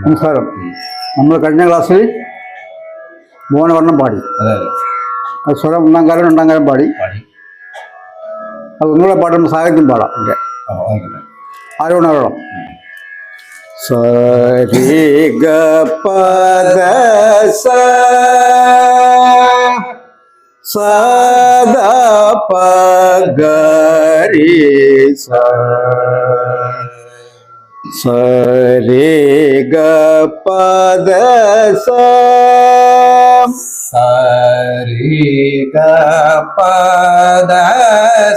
നമസ്കാരം. നമ്മൾ കഴിഞ്ഞ ക്ലാസ്സിൽ മോനവർണം പാടി. അതെ സ്വരം ഒന്നാം കാലം രണ്ടാം കാലം പാടി. അത് ഒന്നുകൂടെ പാടുമ്പോൾ സാഹിത്യം പാടാം. ഓക്കെ. ഓ സരി ഗ പദ സ സദ പ സ சரே க பத சரி க பத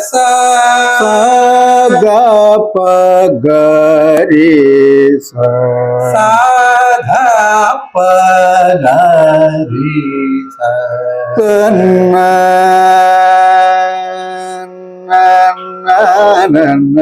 சத பகரி சத பகரி தன்ன நன்ன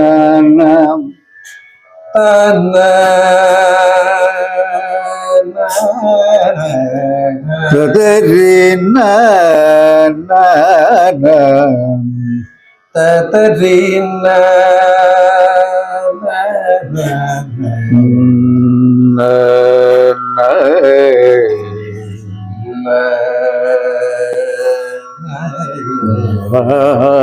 Ha ha ha.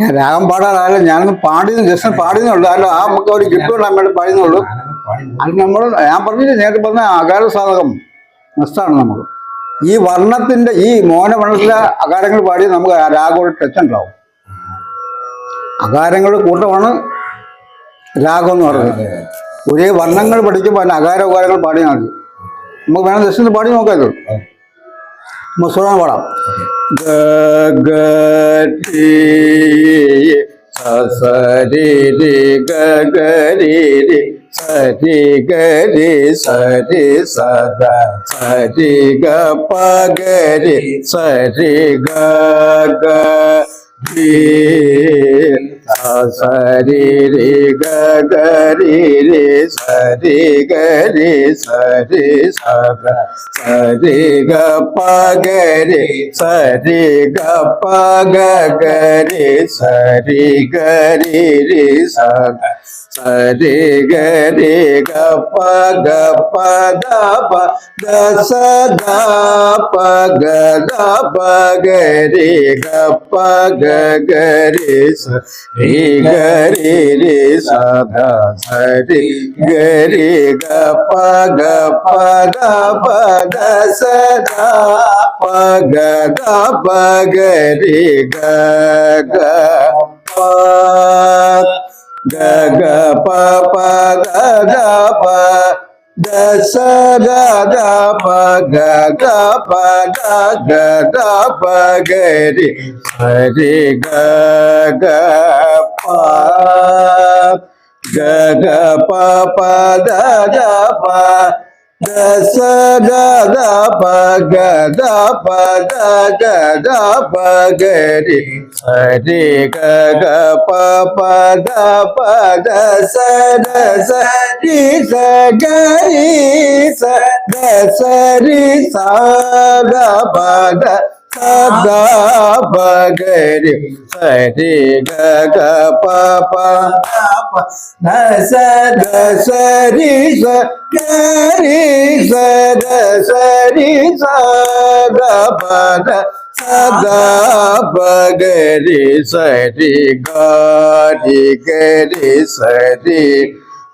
ഞാൻ രാഗം പാടാറായാലും ഞാനൊന്ന് പാടിയെന്ന് ജസ്റ്റ് പാടിയെന്നുള്ളൂ അല്ല ആ നമുക്ക് ഒരു കിട്ടുകൊണ്ട് വേണ്ടി പാടുന്നുള്ളൂ അത് നമ്മൾ ഞാൻ പറഞ്ഞില്ല നേരത്തെ പറഞ്ഞ അകാര സാധകം നഷ്ടമാണ് നമുക്ക്. ഈ വർണത്തിന്റെ ഈ മോന വർണത്തിലെ അകാരങ്ങൾ പാടി നമുക്ക് ആ രാഗം ടച്ച് ഉണ്ടാവും. അകാരങ്ങൾ കൂട്ടമാണ് രാഗം എന്ന് പറയുന്നത്. ഒരേ വർണങ്ങൾ പഠിക്കുമ്പോൾ അതിന് അകാര ഉപകാരങ്ങൾ പാടിയാൽ മതി. നമുക്ക് വേണം ജസ്റ്റ് ഒന്ന് പാടി നോക്കാം ഇത്. സുഖം പാടാം. ഗ ഗ ടി സ സ രി രി ഗ ഗ രി സരി ഗ രി സ രി സ ദ സ രി ഗ సరి రి గరి రే సరి గరి సరి సర సరి గప గరి సరి గప గరి సరి గరి రే సర रे ग रे ग प ग प द प द ग द प ग ग प ग ग रे स रे ग रे रे स ध ग रे ग प ग प ग द प ग గగ పప గగ ప దశ గగ ప గగ ప గగ ప గరి హరి గగ ప గగ ప ప గగ ప దశ గద పగద పద గద పగరి. హరి గగ పద పద సద సరి సగరి సద సరి సాగ పద సద పగరి Sariga ga pa pa na sa da sa ri sa ga ri sa da sa ri sa ga pa da sa da pa ga ri sa ri ga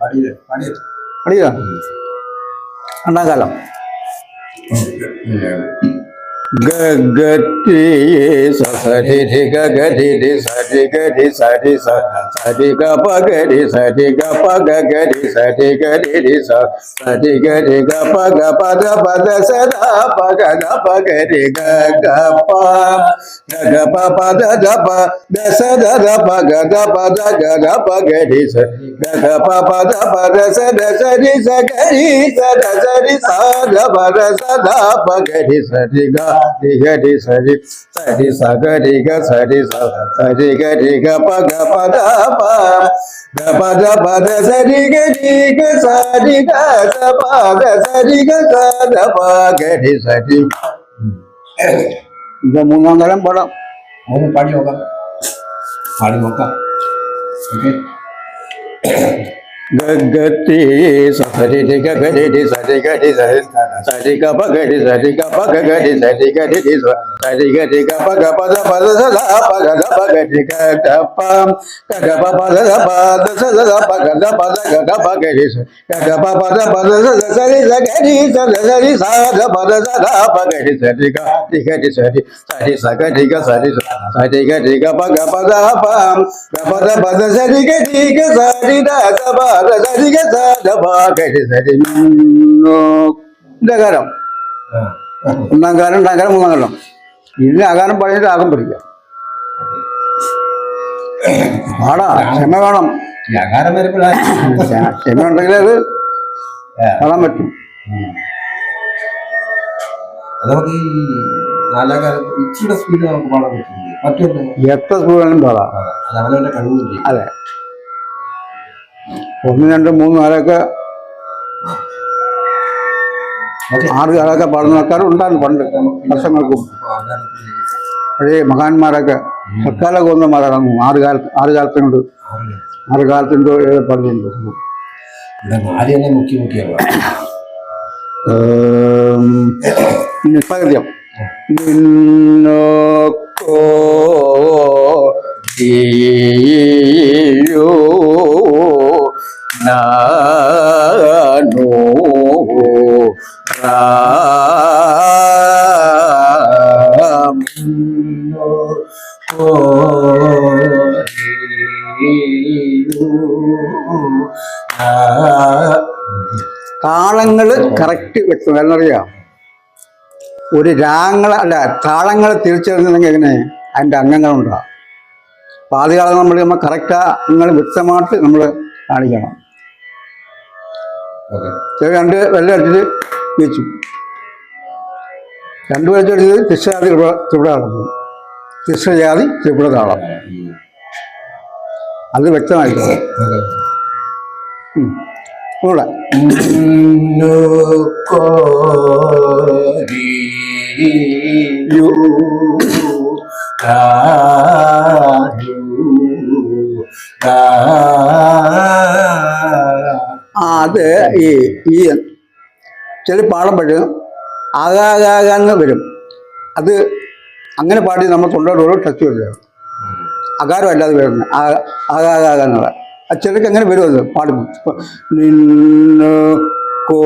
പഠിക്കുക രണ്ടാം കാലം. गगति सरि रि गगरि रि सरि गरि सरि सरि ग प गरि सरि ग प ग गरि सरि गरि रि स सरि गरि ग प ग प द प द स द प ग द प गरि ग ग प द ग प प द द प द स द द प ग द प द ग द प गरि स ग ग प प द प द स द स रि स गरि स द स रि स ग प द स द प गरि स रि ग रि गरि सरि सरि स गरि ग सरि स सरि गरि ग प ग प ग प ग प ग प ग सरि गरि ग सरि ग स प ग सरि ग स ग प गरि सरि இந்த மூணாம் தரம் படம் ஒரு பாடி ஓகே பாடி ஓகே ஓகே गगते सरे रे गरे रे सरे गरे सरे सरे ग प गरे सरे ग प ग गरे सरे गरे रे గరి గరి గప గప దప దస దప గద ప గరి గప ഇതിന് ആകാരം പഴയത് ആകം പഠിക്കാം പാടാ ക്ഷമ വേണം. ക്ഷമ ഉണ്ടെങ്കിൽ അത് പാടാൻ പറ്റും. എത്ര സ്കൂളുകളും പാടാം അതെ. ഒന്ന് രണ്ട് മൂന്ന് നാലൊക്കെ ഓക്കെ ആറ് കാലമൊക്കെ പാടുന്ന ആൾക്കാരും ഉണ്ടായിരുന്നു പണ്ട് വർഷങ്ങൾക്കും. പഴയ മഹാന്മാരൊക്കെ തക്കാല വന്ന ആറുകാല ആറ് കാലത്ത് ആറ് കാലത്തിനോട് ആറ് കാലത്തിന്റെ ഏത് പാടുന്നുണ്ട്. ഇവിടെ നാല് താളങ്ങൾ കറക്റ്റ് വ്യക്തം. എന്നറിയാം ഒരു രാഗങ്ങൾ അല്ല താളങ്ങൾ തിരിച്ചറിഞ്ഞില്ലെങ്കിൽ എങ്ങനെ? അതിന്റെ അംഗങ്ങളുണ്ടാകും അപ്പോൾ ആദ്യ കാലം നമ്മൾ നമ്മൾ കറക്റ്റ് അംഗങ്ങൾ വ്യക്തമായിട്ട് നമ്മൾ കാണിക്കണം. രണ്ട് വെള്ളം അടിച്ചിട്ട് വെച്ചു രണ്ട് വെള്ളം തിശ്രജാതി ത്രിപുര ഇവിടെ നടന്നു. തിശ്രജാതി ത്രിപുരതാളം അത് വ്യക്തമായിട്ട് കൂടെ അത് ഈ ഈ ചില പാടുമ്പോഴും ആകാകാകാന്ന് വരും. അത് അങ്ങനെ പാടി നമ്മൾ തൊണ്ടോട് ടച്ച് വരില്ല അകാരം അല്ലാതെ വരുന്നത് ആകാകാകാന്നുള്ള ആ ചിലക്ക് അങ്ങനെ വരും അത്? പാടുമ്പോൾ ഇപ്പൊ നിന്നു കോ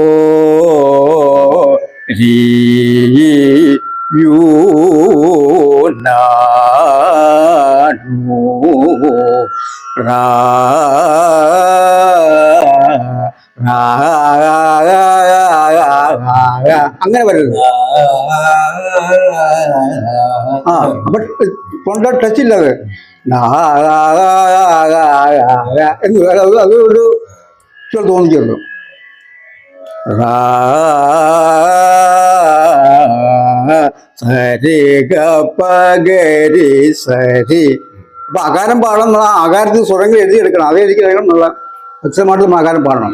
രീ റാ അങ്ങനെ വരുന്നത് അപ്പൊ തൊണ്ട ടച്ച് ഇല്ലത് എന്ന് അത് അത് ഒരു ചില തോന്നിക്കുള്ളൂ സരി ഗരി സരി. അപ്പൊ അകാരം പാടണം എന്നുള്ള ആകാരത്തിൽ സ്വരങ്ങൾ എഴുതിയെടുക്കണം. അത് എഴുതി കഴിയണം എന്നുള്ള വ്യക്തമായിട്ട് നമ്മൾ ആകാരം പാടണം.